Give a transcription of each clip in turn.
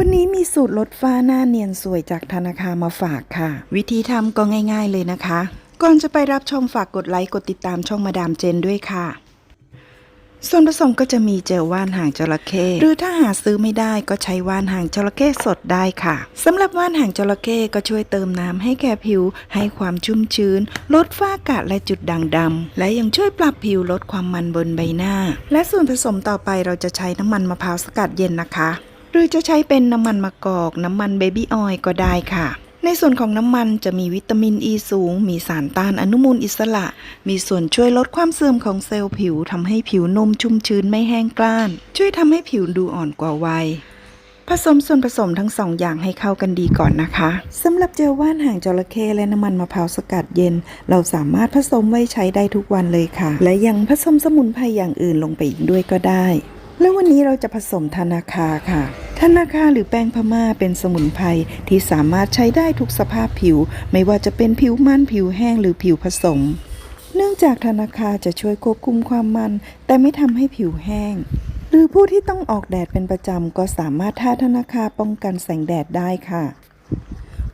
วันนี้มีสูตรลดฝ้าหน้าเนียนสวยจากธนาคารมาฝากค่ะ วิธีทำก็ง่าย ๆเลยนะคะ ก่อนจะไปรับชมฝากกดไลค์กดติดตามช่องมาดามเจนด้วยค่ะ ส่วนผสมก็จะมีเจลว่านหางจระเข้หรือถ้าหาซื้อไม่ได้ก็ใช้ว่านหางจระเข้สดได้ค่ะสำหรับว่านหางจระเข้ก็ช่วยเติมน้ำให้แก่ผิว ให้ความชุ่มชื้น ลดฝ้ากระและจุดด่างดำและยังช่วยปรับผิวลดความมันบนใบหน้า และส่วนผสมต่อไปเราจะใช้น้ำมันมะพร้าวสกัดเย็นนะคะ รือจะใช้เป็นน้ำมันมะกอก น้ำมันเบบี้ออยล์ก็ได้ค่ะ ในส่วนของน้ำมันจะมีวิตามินอ e ีสูง มีสารต้านอนุมูลอิสระ มีส่วนช่วยลดความเสื่อมของเซลล์ผิวทำให้ผิวนุ่มชุ่มชื้นไม่แห้งกร้าน ช่วยทำให้ผิวดูอ่อนกว่าวัยผสมส่วนผสมทั้งสองอย่างให้เข้ากันดีก่อนนะคะสำหรับเจลว่านหางจระเข้และน้ำมันมะพร้าวสกัดเย็น เราสามารถผสมไว้ใช้ได้ทุกวันเลยค่ะ และยังผสมสมุนไพรอย่างอื่นลงไปอีกด้วยก็ได้ แล้ววันนี้เราจะผสมธนาคาค่ะ ธนาคาหรือแป้งพม่าเป็นสมุนไพรที่สามารถใช้ได้ทุกสภาพผิว ไม่ว่าจะเป็นผิวมันผิวแห้งหรือผิวผสม เนื่องจากธนาคาจะช่วยควบคุมความมัน แต่ไม่ทำให้ผิวแห้ง หรือผู้ที่ต้องออกแดดเป็นประจำก็สามารถทาธนาคาป้องกันแสงแดดได้ค่ะ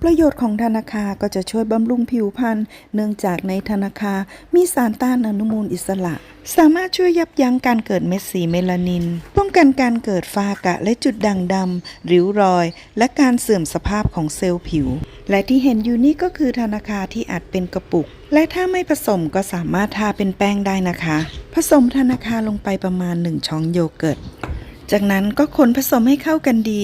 ประโยชน์ของธนาคาก็จะช่วยบำรุงผิวพรรณเนื่องจากในธนาคามีสารต้านอนุมูลอิสระ สามารถช่วยยับยั้งการเกิดเม็ดสีเมลานิน ป้องกันการเกิดฝ้ากระและจุดด่างดำริ้วรอย และการเสื่อมสภาพของเซลล์ผิว และที่เห็นอยู่นี่ก็คือธนาคาที่อัดเป็นกระปุก และถ้าไม่ผสมก็สามารถทาเป็นแป้งได้นะคะ ผสมธนาคาลงไปประมาณ 1 ช้อนโยเกิร์ตจากนั้นก็คนผสมให้เข้ากันดี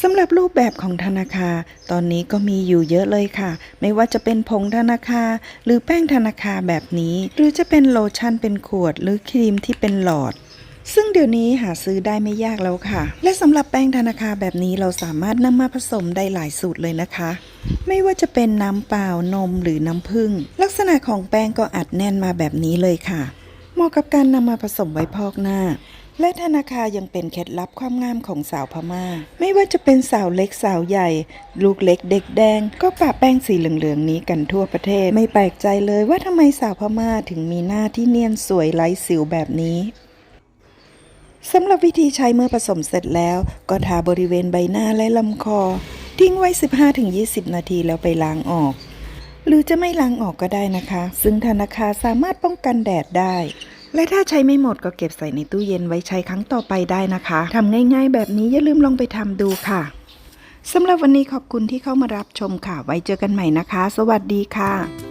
สำหรับรูปแบบของธนาคารตอนนี้ก็มีอยู่เยอะเลยค่ะ ไม่ว่าจะเป็นผงธนาคารหรือแป้งธนาคารแบบนี้ หรือจะเป็นโลชั่นเป็นขวด หรือครีมที่เป็นหลอด ซึ่งเดี๋ยวนี้หาซื้อได้ไม่ยากแล้วค่ะ และสำหรับแป้งธนาคารแบบนี้เราสามารถนำมาผสมได้หลายสูตรเลยนะคะ ไม่ว่าจะเป็นน้ำเปล่านมหรือน้ำผึ้งลักษณะของแป้งก็อัดแน่นมาแบบนี้เลยค่ะเหมาะกับการนำมาผสมไว้พอกหน้า และธนาคายังเป็นเคล็ดลับความงามของสาวพมา่า ไม่ว่าจะเป็นสาวเล็กสาวใหญ่ ลูกเล็กเด็กแดง ก็ปะแป้งสีเหลืองๆนี้กันทั่วประเทศ ไม่แปลกใจเลยว่าทำไมสาวพม่าถึงมีหน้าที่เนียนสวยไร้สิวแบบนี้สำหรับวิธีใช้เมื่อผสมเสร็จแล้ว ก็ทาบริเวณใบหน้าและลำคอ ทิ้งไว้ 15-20 นาทีแล้วไปล้างออก หรือจะไม่ล้างออกก็ได้นะคะ ซึ่งธนาคาสามารถป้องกันแดดได้ และถ้าใช้ไม่หมดก็เก็บใส่ในตู้เย็นไว้ใช้ครั้งต่อไปได้นะคะทำง่าย ๆ แบบนี้อย่าลืมลองไปทำดูค่ะสำหรับวันนี้ขอบคุณที่เข้ามารับชมค่ะ ไว้เจอกันใหม่นะคะ สวัสดีค่ะ